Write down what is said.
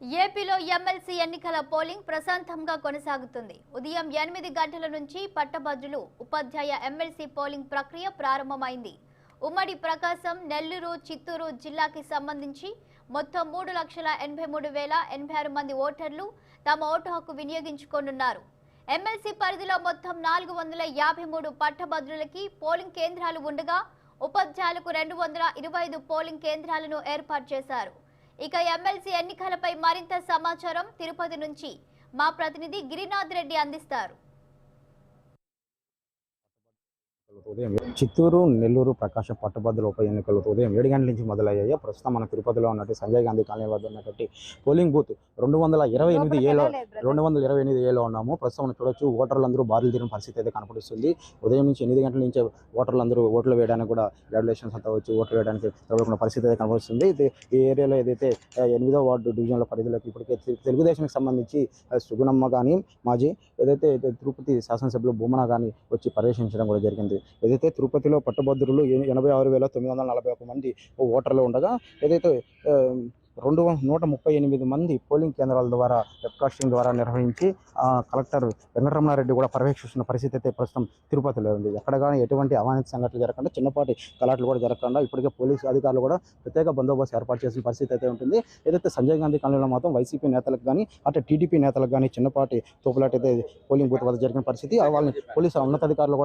ఏపీలో ఎమ్మెల్సీ ఎన్నికల పోలింగ్ ప్రశాంతంగా కొనసాగుతుంది. ఉదయం ఎనిమిది గంటల నుంచి పట్టభద్రులు ఉపాధ్యాయ ఎమ్మెల్సీ పోలింగ్ ప్రక్రియ ప్రారంభమైంది. ఉమ్మడి ప్రకాశం నెల్లూరు చిత్తూరు జిల్లాకి సంబంధించి మొత్తం మూడు లక్షల ఎనభై మూడు వేల ఎనభై ఆరు మంది ఓటర్లు తమ ఓటు హక్కు వినియోగించుకోనున్నారు. ఎమ్మెల్సీ పరిధిలో మొత్తం నాలుగు వందల యాభై మూడు పట్టభద్రులకి పోలింగ్ కేంద్రాలు ఉండగా ఉపాధ్యాయులకు రెండు వందల ఇరవై ఐదు పోలింగ్ కేంద్రాలను ఏర్పాటు చేశారు. ఇక ఎమ్మెల్సీ ఎన్నికలపై మరింత సమాచారం తిరుపతి నుంచి మా ప్రతినిధి గిరినాథ్ రెడ్డి అందిస్తారు. ఉదయం చిత్తూరు నెల్లూరు ప్రకాశం పట్టభద్రుల ఉప ఎన్నికలు ఉదయం ఏడు గంటల నుంచి మొదలయ్యాయి. ప్రస్తుతం మన తిరుపతిలో ఉన్నట్టు సంజయ్ గాంధీ కాలనీ వద్ద ఉన్నటువంటి పోలింగ్ బూత్ రెండు వందల ఇరవై ఎనిమిది ఏలో రెండు వందల ఇరవై ఎనిమిది ఏలో ఉన్నాము. ప్రస్తుతం మనం చూడొచ్చు ఓటర్లు అందరూ బారులు తీరిన పరిస్థితి అయితే కనపడుస్తుంది. ఉదయం నుంచి ఎనిమిది గంటల నుంచి ఓటర్లు అందరూ ఓట్లు వేయడానికి కూడా గ్రాడ్యుయేషన్స్ అంతా వచ్చి ఓట్లు వేయడానికి నిలబడుకున్న పరిస్థితి అయితే కనపడుతుంది. ఇది ఈ ఏరియాలో ఏదైతే ఎనిమిదో వార్డు డివిజన్ల పరిధిలోకి ఇప్పటికే తెలుగుదేశానికి సంబంధించి సుగుణమ్మ కానీ మాజీ ఏదైతే తిరుపతి శాసనసభ్యులు బొమ్మన కానీ వచ్చి పర్యవేక్షించడం కూడా జరిగింది. ఏదైతే తిరుపతిలో పట్టభద్రులు ఎనభై ఆరు వేల తొమ్మిది వందల నలభై ఒక మంది ఓటర్లు ఉండగా ఏదైతే రెండు నూట ముప్పై ఎనిమిది మంది పోలింగ్ కేంద్రాల ద్వారా వెబ్కాస్టింగ్ ద్వారా నిర్వహించి కలెక్టర్ వెంకటరమణారెడ్డి కూడా పర్యవేక్షిస్తున్న పరిస్థితి అయితే ప్రస్తుతం తిరుపతిలో ఉంది. ఎక్కడ కానీ ఎటువంటి అవానిత సంఘటనలు జరగకుండా చిన్నపాటి కలాట్లు కూడా జరగకుండా ఇప్పటికే పోలీసు అధికారులు కూడా ప్రత్యేక బందోబస్తు ఏర్పాటు చేసిన పరిస్థితి అయితే ఉంటుంది. ఏదైతే సంజయ్ గాంధీ కాలనీలో మాత్రం వైసీపీ నేతలకు కానీ అటు టీడీపీ నేతలకు కానీ చిన్నపాటి తోపులాటైతే అయితే పోలింగ్ బూత్ వద్ద జరిగిన పరిస్థితి వాళ్ళని పోలీసు ఉన్నతాధికారులు కూడా